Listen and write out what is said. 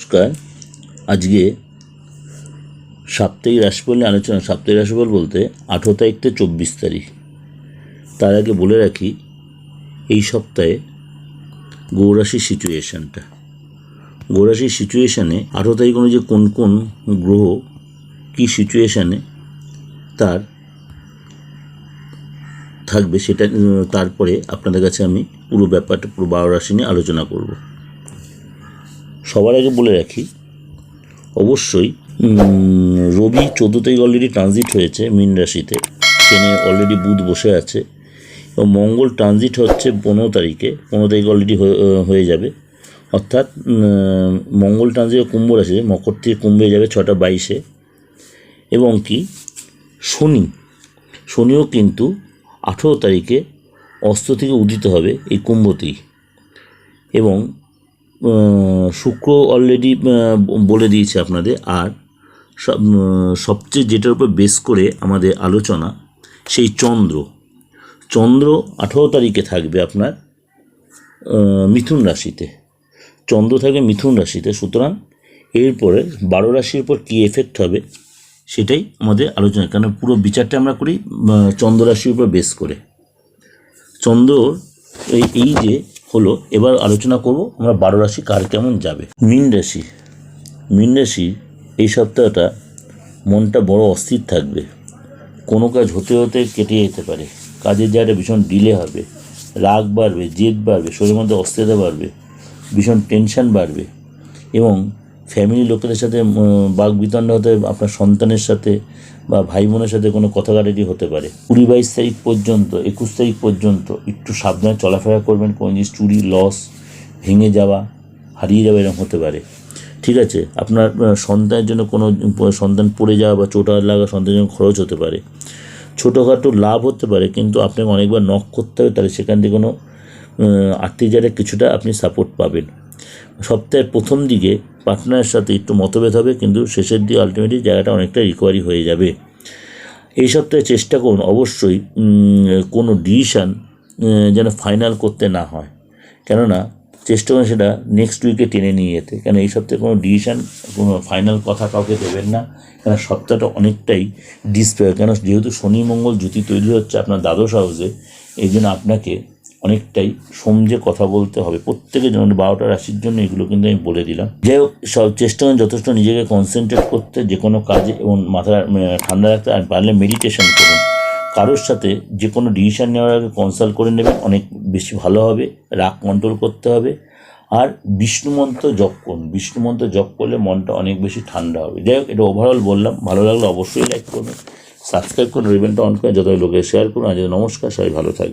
নমস্কার। আজকে সাপ্তাহিক রাশিফল নিয়ে আলোচনা। সাপ্তাহিক রাশিফল বলতে আঠেরো তারিখ থেকে চব্বিশ তারিখ। তার আগে বলে রাখি, এই সপ্তাহে গৌরাশির সিচুয়েশানটা গৌরাশির সিচুয়েশানে আঠেরো তারিখ অনুযায়ী কোন কোন গ্রহ কী সিচুয়েশানে তার থাকবে সেটা, তারপরে আপনাদের কাছে আমি পুরো ব্যাপারটা, পুরো বারো রাশি নিয়ে আলোচনা করব। সবার আগে বলে রাখি, অবশ্যই রবি চোদ্দ তারিখ অলরেডি ট্রানজিট হয়েছে মীন রাশিতে। ট্রেনে অলরেডি বুধ বসে আছে এবং মঙ্গল ট্রানজিট হচ্ছে পনেরো তারিখে পনেরো তারিখ অলরেডি হয়ে যাবে। অর্থাৎ মঙ্গল ট্রানজিট কুম্ভ রাশিতে, মকর থেকে কুম্ভে যাবে ছটা বাইশে। এবং কি, শনি, শনিও কিন্তু আঠেরো তারিখে অস্ত থেকে উদিত হবে এই কুম্ভতেই এবং শুক্র অলরেডি বলে দিয়েছে আপনাদের। আর সব সবচেয়ে যেটার উপর বেস করে আমাদের আলোচনা সেই চন্দ্র। চন্দ্র আঠেরো তারিখে থাকবে আপনার মিথুন রাশিতে। চন্দ্র থাকবে মিথুন রাশিতে। সুতরাং এরপরে বারো রাশির উপর কী এফেক্ট হবে সেটাই আমাদের আলোচনা। কারণ পুরো বিচারটা আমরা করি চন্দ্র রাশির উপর বেস করে। চন্দ্র এই যে হলো, এবার আলোচনা করব আমরা বারো রাশি কার কেমন যাবে। মীন রাশি। মীন রাশি এই সপ্তাহটা মনটা বড় অস্থির থাকবে। কোনো কাজ হতে হতে কেটে যেতে পারে। কাজের জায়গাটা ভীষণ ডিলে হবে। রাগ বাড়বে, জেদ বাড়বে, শরীরের মধ্যে অস্থিরতা বাড়বে, ভীষণ টেনশন বাড়বে এবং ফ্যামিলি লোকেদের সাথে বাঘ বিতণ্ড হতে, আপনার সন্তানের সাথে বা ভাই বোনের সাথে কোনো কথা হতে পারে। কুড়ি বাইশ তারিখ পর্যন্ত, একুশ তারিখ পর্যন্ত একটু সাবধানে চলাফেরা করবেন, কোনো জিনিস চুরি লস ভেঙে যাওয়া, হারিয়ে যাওয়া এরকম হতে পারে। ঠিক আছে? আপনার সন্তানের জন্য কোনো, সন্তান পড়ে যাওয়া বা চোট লাগা সন্তানের জন্য খরচ হতে পারে। ছোটোখাটো লাভ হতে পারে, কিন্তু আপনাকে অনেকবার নক করতে হবে, তাহলে সেখান থেকে কোনো আর্থিক জায়গায় কিছুটা আপনি সাপোর্ট পাবেন। সপ্তাহের প্রথম দিকে পার্টনারের সাথে একটু মতভেদ হবে, কিন্তু শেষের দিকে আলটিমেটলি জায়গাটা অনেকটা রিকভারি হয়ে যাবে। এই সপ্তাহে চেষ্টা করুন অবশ্যই কোনো ডিসিশান যেন ফাইনাল করতে না হয়। কেননা চেষ্টা করুন সেটা নেক্সট উইকে টেনে নিয়ে যেতে। কেন এই সপ্তাহে কোনো ডিসিশান কোনো ফাইনাল কথা কাউকে দেবেন না। কেন সপ্তাহটা অনেকটাই ডিসপ্লে কেন যেহেতু শনি মঙ্গল জ্যোতি তৈরি হচ্ছে আপনার দ্বাদশ হাউসে এই জন্য আপনাকে অনেকটাই সমঝে কথা বলতে হবে। প্রত্যেকের জন্য, বারোটা রাশির জন্য এগুলো কিন্তু আমি বলে দিলাম। যাই হোক, সব চেষ্টা যথেষ্ট নিজেকে কনসেন্ট্রেট করতে, যে কোনো কাজে এবং মাথা ঠান্ডা রাখতে আর পারলে মেডিটেশন করুন। কারোর সাথে যে কোনো ডিসিশন নেওয়ার আগে কনসাল্ট করে নেবেন, অনেক বেশি ভালো হবে, রাগ কন্ট্রোল করতে হবে। আর বিষ্ণু মন্ত্র জপ করুন। বিষ্ণু মন্ত্র জপ করলে মনটা অনেক বেশি ঠান্ডা হবে। যাই হোক, এটা ওভারঅল বললাম। ভালো লাগলে অবশ্যই লাইক করুন সাবস্ক্রাইব করুন রিবেনটা অন করে যত লোকে শেয়ার করুন। আজ নমস্কার, সবাই ভালো থাকবে